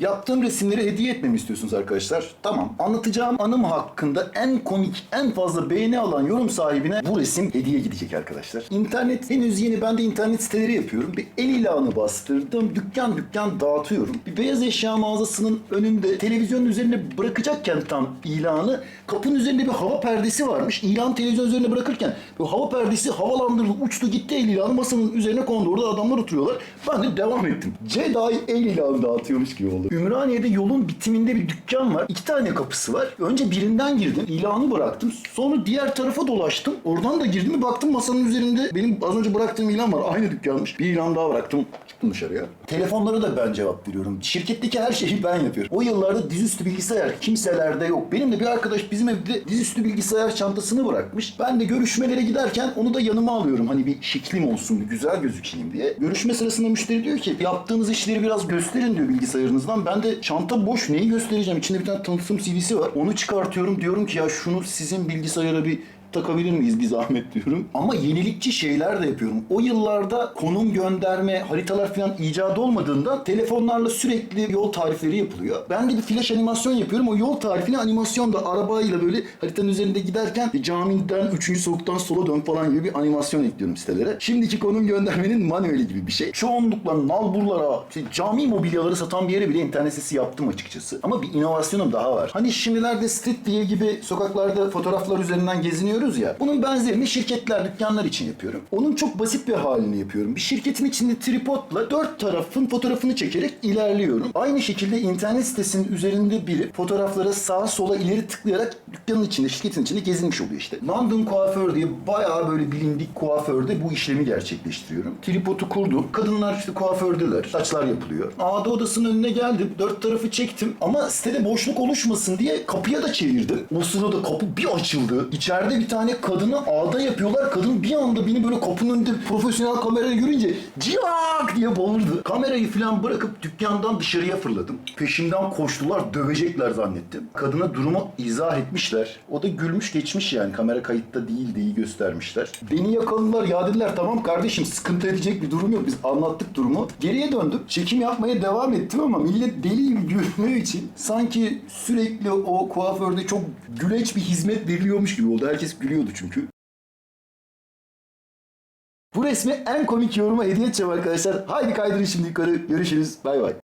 Yaptığım resimleri hediye etmemi istiyorsunuz arkadaşlar. Tamam. Anlatacağım anım hakkında en komik, en fazla beğeni alan yorum sahibine bu resim hediye gidecek arkadaşlar. İnternet henüz yeni. Ben de internet siteleri yapıyorum. Bir el ilanı bastırdım. Dükkan dükkan dağıtıyorum. Bir beyaz eşya mağazasının önünde televizyonun üzerine bırakacakken tam ilanı kapının üzerinde bir hava perdesi varmış. İlan televizyon üzerine bırakırken bu hava perdesi havalandırıldı, uçtu gitti el ilanı masanın üzerine kondu. Orada adamlar oturuyorlar. Ben de devam ettim. Jedi el ilanı dağıtıyormuş gibi oldu. Ümraniye'de yolun bitiminde bir dükkan var. İki tane kapısı var. Önce birinden girdim. ilanı bıraktım. Sonra diğer tarafa dolaştım. Oradan da girdim. Baktım masanın üzerinde benim az önce bıraktığım ilan var. Aynı dükkanmış. Bir ilan daha bıraktım. Çıktım dışarıya. Telefonlara da ben cevap veriyorum. Şirketteki her şeyi ben yapıyorum. O yıllarda dizüstü bilgisayar kimselerde yok. Benim de bir arkadaş bizim evde dizüstü bilgisayar çantasını bırakmış. Ben de görüşmelere giderken onu da yanıma alıyorum. Hani bir şeklim olsun, güzel gözükeyim diye. Görüşme sırasında müşteri diyor ki yaptığınız işleri biraz gösterin diyor bilgisayarınızdan. Ben de çanta boş neyi göstereceğim? İçinde bir tane tanıtım CV'si var. Onu çıkartıyorum diyorum ki ya şunu sizin bilgisayara bir takabilir miyiz bir zahmet diyorum. Ama yenilikçi şeyler de yapıyorum. O yıllarda konum gönderme, haritalar falan icat olmadığında telefonlarla sürekli yol tarifleri yapılıyor. Ben de bir flash animasyon yapıyorum. O yol tarifini animasyonda arabayla böyle haritanın üzerinde giderken camiden 3. sokaktan sola dön falan gibi bir animasyon ekliyorum sitelere. Şimdiki konum göndermenin manueli gibi bir şey. Çoğunlukla nalburlara, işte cami mobilyaları satan bir yere bile internet sitesi yaptım açıkçası. Ama bir inovasyonum daha var. Hani şimdilerde Street View gibi sokaklarda fotoğraflar üzerinden geziniyoruz ya. Bunun benzerini şirketler, dükkanlar için yapıyorum. Onun çok basit bir halini yapıyorum. Bir şirketin içinde tripodla dört tarafın fotoğrafını çekerek ilerliyorum. Aynı şekilde internet sitesinin üzerinde biri fotoğraflara sağa sola ileri tıklayarak dükkanın içinde, şirketin içinde gezinmiş oluyor işte. London Kuaför diye bayağı böyle bilindik kuaförde bu işlemi gerçekleştiriyorum. Tripodu kurdum. Kadınlar işte kuafördeler. Saçlar yapılıyor. Ağda odasının önüne geldim. Dört tarafı çektim. Ama sitede boşluk oluşmasın diye kapıya da çevirdim. O sırada kapı bir açıldı. İçeride bir tane kadını ağda yapıyorlar. Kadın bir anda beni böyle kapının önünde profesyonel kamerayla görünce ciyak diye bağırdı. Kamerayı falan bırakıp dükkandan dışarıya fırladım. Peşimden koştular. Dövecekler zannettim. Kadına durumu izah etmişler. O da gülmüş geçmiş yani. Kamera kayıtta değil diye göstermişler. Beni yakaladılar. Ya dediler tamam kardeşim sıkıntı edecek bir durum yok. Biz anlattık durumu. Geriye döndüm. Çekim yapmaya devam ettim ama millet deli gibi gülmüyor için sanki sürekli o kuaförde çok güleç bir hizmet veriliyormuş gibi oldu. Gülüyordu çünkü. Bu resmi en komik yoruma hediye edeceğim arkadaşlar. Haydi kaydırın şimdi yukarı. Görüşürüz. Bay bay.